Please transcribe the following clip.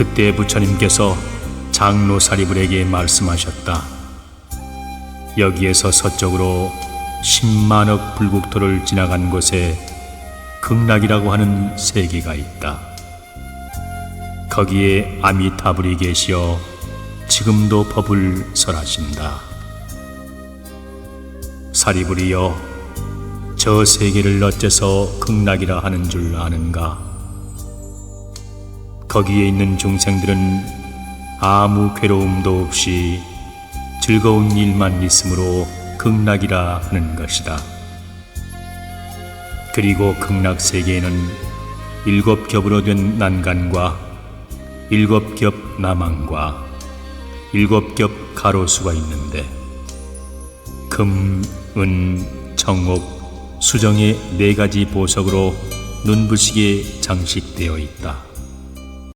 그때 부처님께서 장로 사리불에게 말씀하셨다. 여기에서 서쪽으로 10만억 불국토를 지나간 곳에 극락이라고 하는 세계가 있다. 거기에 아미타불이 계시어 지금도 법을 설하신다. 사리불이여 저 세계를 어째서 극락이라 하는 줄 아는가? 거기에 있는 중생들은 아무 괴로움도 없이 즐거운 일만 있으므로 극락이라 하는 것이다. 그리고 극락 세계에는 일곱 겹으로 된 난간과 일곱 겹 나망과 일곱 겹 가로수가 있는데 금, 은, 정옥, 수정의 네 가지 보석으로 눈부시게 장식되어 있다.